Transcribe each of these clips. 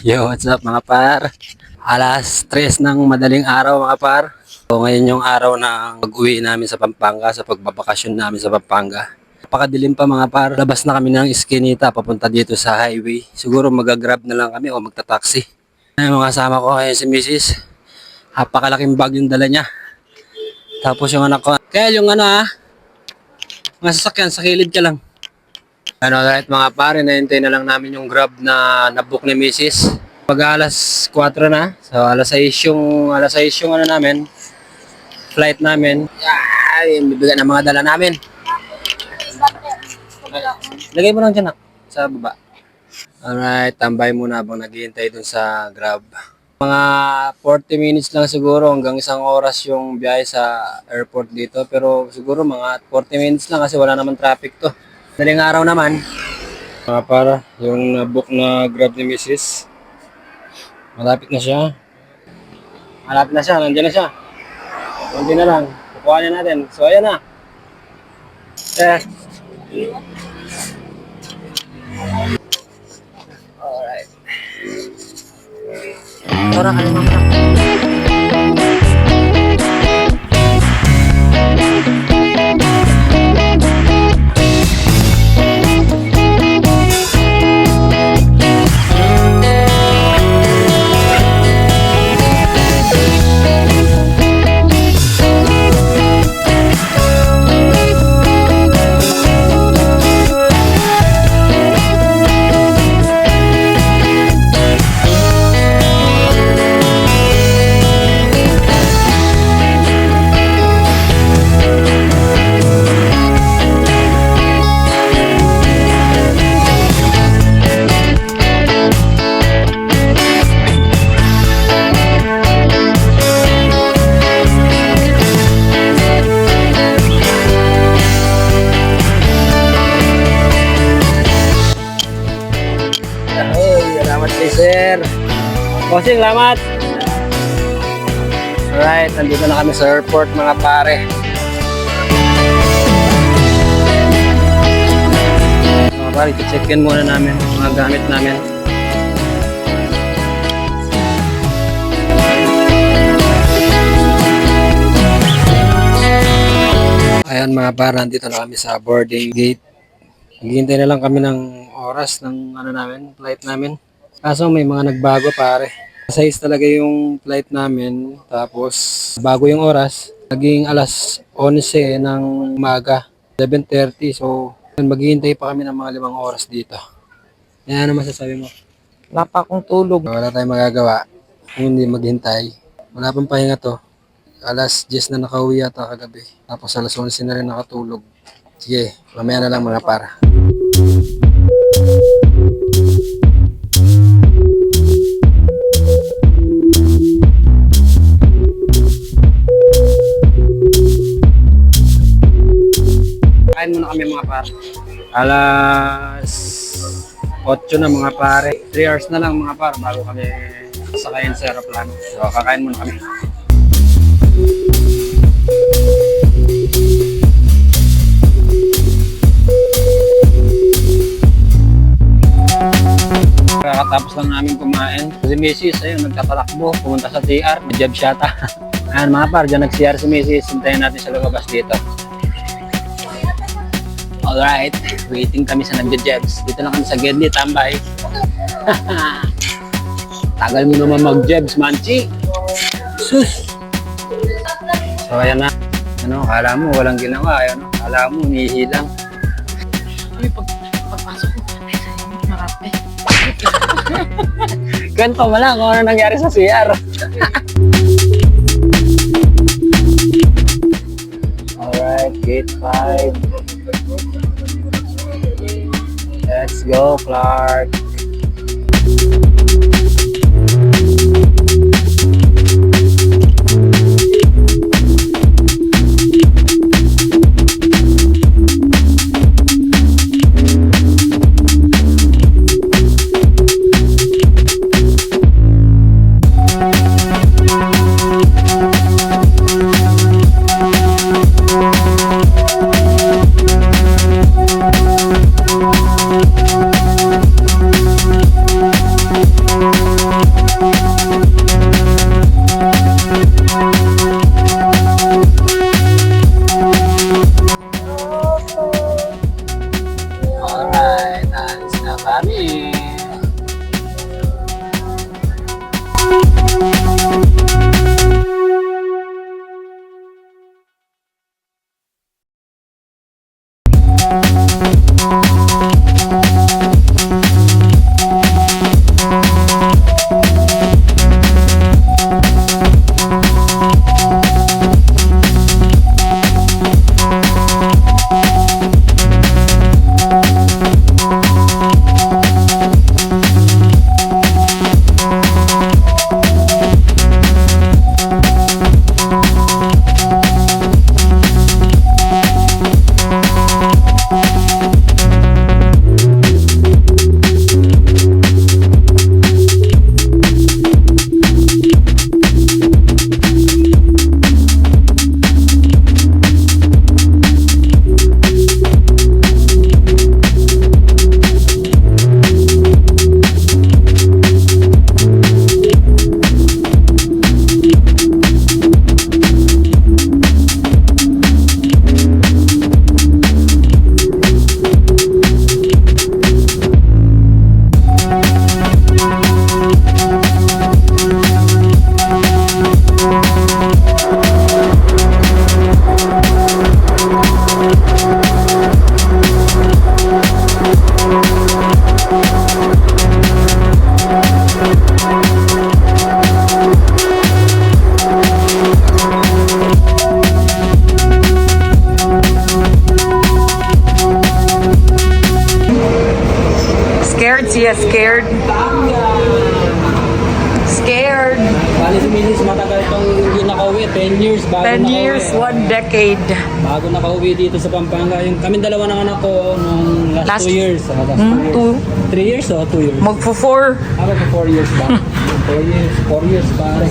Yo, what's up mga par? Alas 3 ng madaling araw mga par. So, ngayon yung araw ng pag-uwi namin sa Pampanga, sa pagbabakasyon namin sa Pampanga. Pakadilim pa mga par, labas na kami ng Eskinita papunta dito sa highway. Siguro magagrab na lang kami o magta-taxi. Ay, mga kasama ko ngayon si Mrs. Napakalaking bag yung dala niya. Tapos yung anak ko. Kaya yung ano ha, mga sasakyan, sa kilid ka lang. Ano, right mga pare, nahintay na lang namin yung grab na nabook ni Mrs. Pag alas 4 na, so alas 6 yung, alas 6 yung ano namin, flight namin. Ay, bibigyan ng mga dala namin. Lagay mo lang dyan, sa baba. Alright, tambay muna habang naghihintay dun sa grab. Mga 40 minutes lang siguro hanggang isang oras yung biyahe sa airport dito. Pero siguro mga 40 minutes lang kasi wala naman traffic to. Daling araw naman. Mga para, yung nabook na grab ni Mrs. Malapit na siya. Malapit na siya, nandiyan na siya. Nandiyan na lang. Kukuha na natin. So, ayan na. Eh. Alright. Tara ka naman. Bossing, salamat. Alright, nandito na kami sa airport mga pare. Mga pare, check-in muna namin mga gamit namin. Ayan mga pare, nandito na kami sa boarding gate. Naghihintay na lang kami ng oras ng ano namin, flight namin. Kaso may mga nagbago pare. Size talaga yung flight namin. Tapos bago yung oras. Naging alas 11 ng umaga. 11.30. So maghihintay pa kami ng mga limang oras dito. Yan ano masasabi mo? Wala pa akong tulog. Wala tayong magagawa kung hindi maghintay. Wala pang pahinga to. Alas 10 na nakauwi yata kagabi. Tapos alas 11 na rin nakatulog. Sige, mamaya na lang mga para. Pare. Alas 8 na mga pare. 3 hours na lang mga pare bago kami sakayin sa aeroplano. So kakain muna kami. Kakatapos lang namin kumain. Si Mrs. ayun, nagtatalakbo, pumunta sa TR, may job siya ata. Ayan mga par, dyan nag-CR si Mrs. Hintayin natin sa lumabas dito. Alright, waiting kami sa nagja-jebs. Dito lang kami sa Gedli, tambay. Tagal mo naman mag-jebs, Manchi. Sus! So ayan na. Ano, kala mo walang ginawa. Ano, kala mo umihilang. Uy, pag, pagpasok ko, marami. Kwento mo lang kung ano nangyari sa CR. Let's go, Clark. si Mrs. matagal itong hindi nakauwi. 10 years bago 10 nakauwi. years, one decade. Bago nakauwi dito sa Pampanga. Yung kami dalawa ng anak ko nung last, Last- 2 years. Ah, last Hmm, 2 two. years. 3 years o 2 years? Magpo four. Ako po 4 years ba? 4 years. 4 years pare.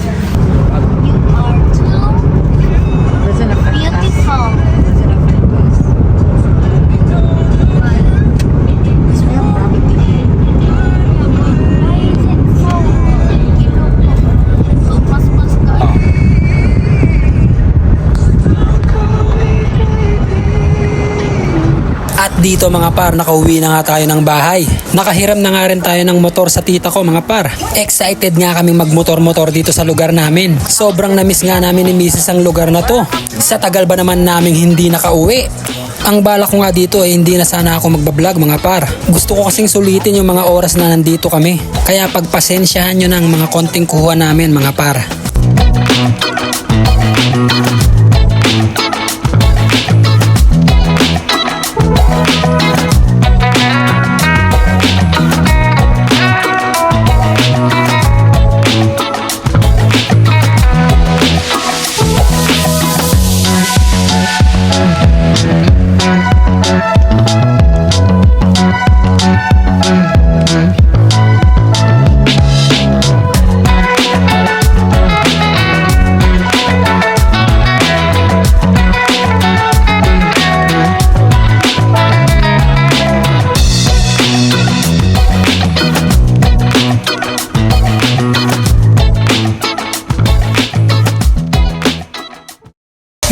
Dito mga par, nakauwi na nga tayo ng bahay. Nakahiram na nga rin tayo ng motor sa tita ko mga par. Excited nga kaming magmotor-motor dito sa lugar namin. Sobrang namiss nga namin ni Mrs. ang lugar na to. Sa tagal ba naman naming hindi nakauwi? Ang bala ko nga dito ay hindi na sana ako magbablog mga par. Gusto ko kasing sulitin yung mga oras na nandito kami. Kaya pagpasensyahan nyo ng mga konting kuha namin mga par.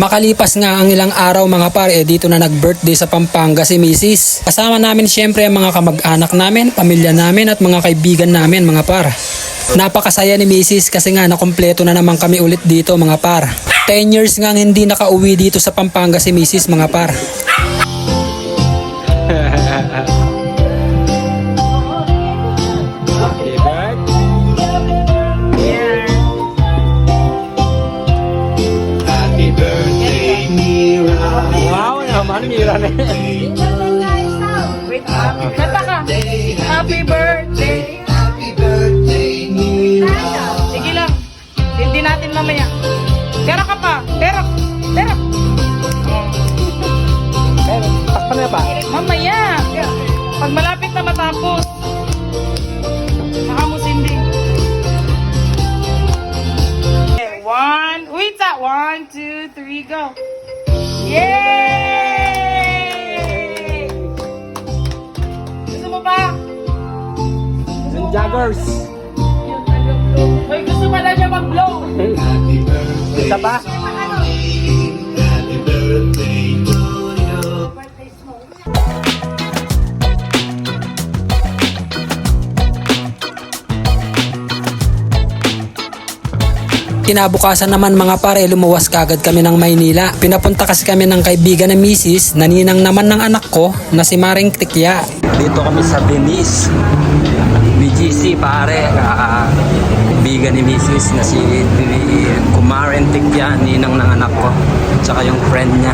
Makalipas nga ang ilang araw mga pare, eh, dito na nag-birthday sa Pampanga si Mrs. Kasama namin siyempre ang mga kamag-anak namin, pamilya namin at mga kaibigan namin mga par. Napakasaya ni Mrs. kasi nga nakompleto na naman kami ulit dito mga par. 10 years nga hindi nakauwi dito sa Pampanga si Mrs. mga par. Naman, Mira na Wait, kanta ka. Happy birthday. Sige lang. Hindi natin mamaya. Pera ka pa. Pera. Pera. Paspan na pa. Mamaya. Pag malapit na matapos. Nakamusin din. Okay, One. Wait sa. One, two, three, go. Yay! Joggers. Hoy, gusto pala niya mag-blow. Isa pa? Kinabukasan naman mga pare, lumuwas kagad kami ng Maynila. Pinapunta kasi kami ng kaibigan ng misis, naninang naman ng anak ko na si Maring Tikya. Dito kami sa Venice. BGC pare, kaibigan ni misis na si Kumarin Tikya, ninang ng anak ko. Tsaka yung friend niya.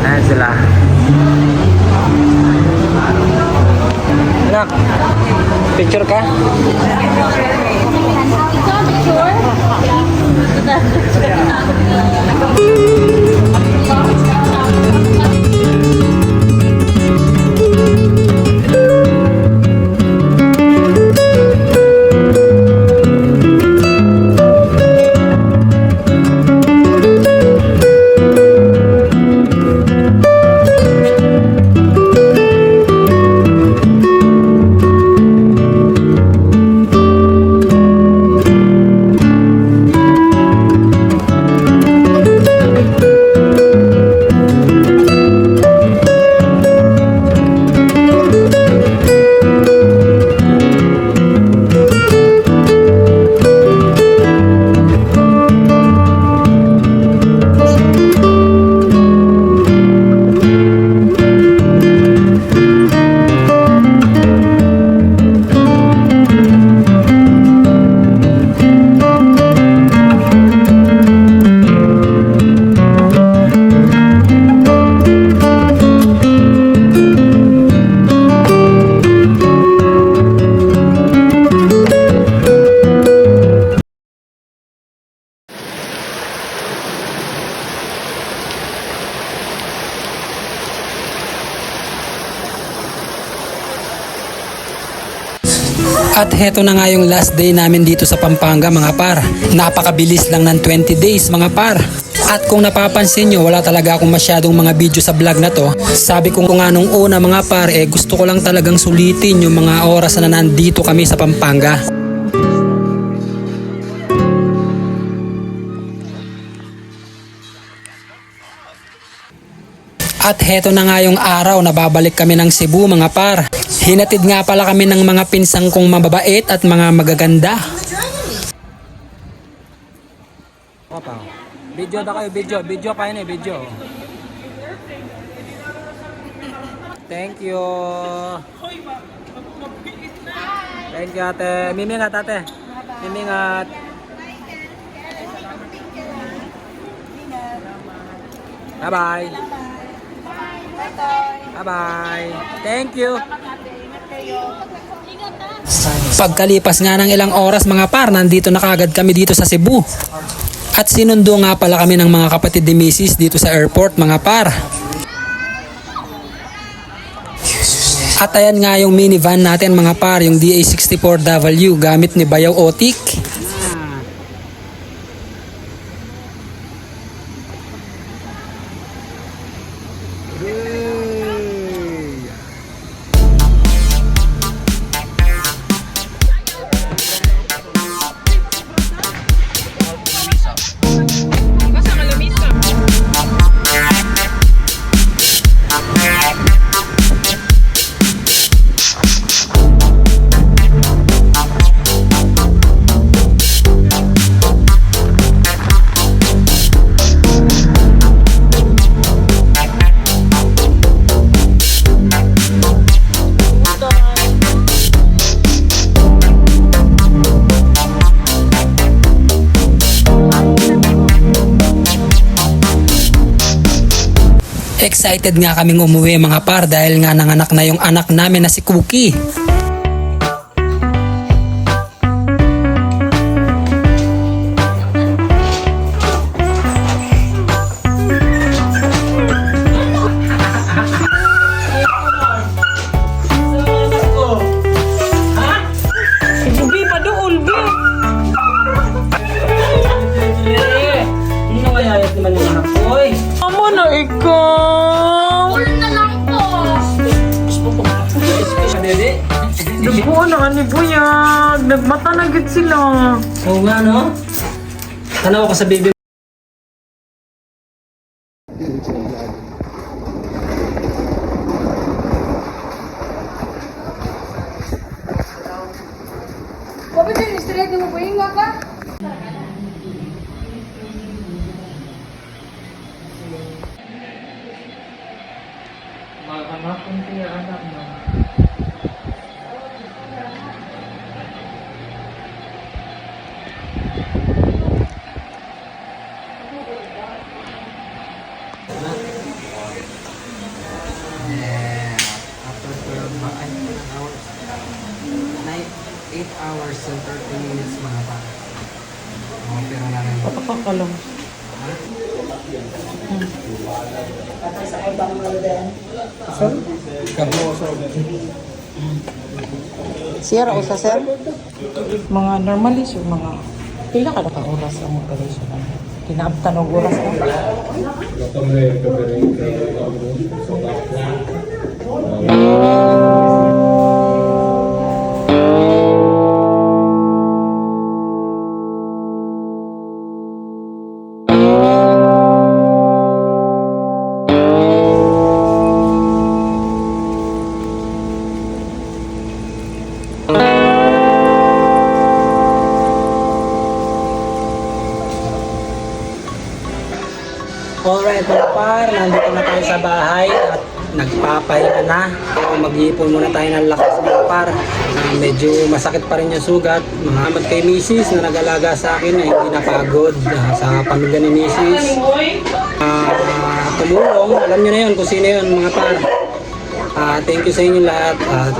Ayan sila. Anak, picture ka? Heto na nga yung last day namin dito sa Pampanga mga par. Napakabilis lang ng 20 days mga par. At kung napapansin nyo, wala talaga akong masyadong mga video sa vlog na to. Sabi ko nga nung una mga par, eh gusto ko lang talagang sulitin yung mga oras na nandito kami sa Pampanga. At heto na nga yung araw na babalik kami ng Cebu mga par. Hinatid nga pala kami ng mga pinsang kong mababait at mga magaganda. Papa, video daw kayo, video. Video pa yun eh, video. Thank you. Thank you ate. Mimingat ate. Mimingat. Bye-bye. Bye-bye. Thank you. Pagkalipas nga ng ilang oras mga par, nandito na kagad kami dito sa Cebu. At sinundo nga pala kami ng mga kapatid ni Mrs. dito sa airport mga par. At ayan nga yung minivan natin mga par, yung DA64W gamit ni Bayaw Otik. Excited nga kaming umuwi mga par dahil nga nanganak na yung anak namin na si Cookie. Sa baby Kapit yung straight mo 8 hours and 30 minutes mga pa. Oh, pero na lang. Patakakalong. Sir, o sa sir? Mga normalis yung mga pila ka ka oras ang operation. Kinaabtan og oras na. Alright So, mag-iipon muna tayo ng lakas mga par. Ah, medyo masakit pa rin yung sugat. Mga kay Mrs. na nag-alaga sa akin na hindi napagod ah, sa pamilya ni Mrs. Ah, tumulong, alam nyo na yun kung sino yun mga par. Ah, thank you sa inyo lahat. At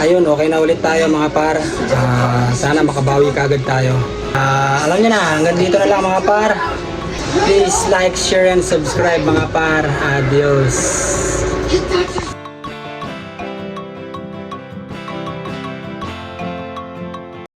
ayun, okay na ulit tayo mga par. Ah, sana makabawi kagad tayo. Ah, alam nyo na, hanggang dito na lang mga par. Please like, share, and subscribe mga par. Adios.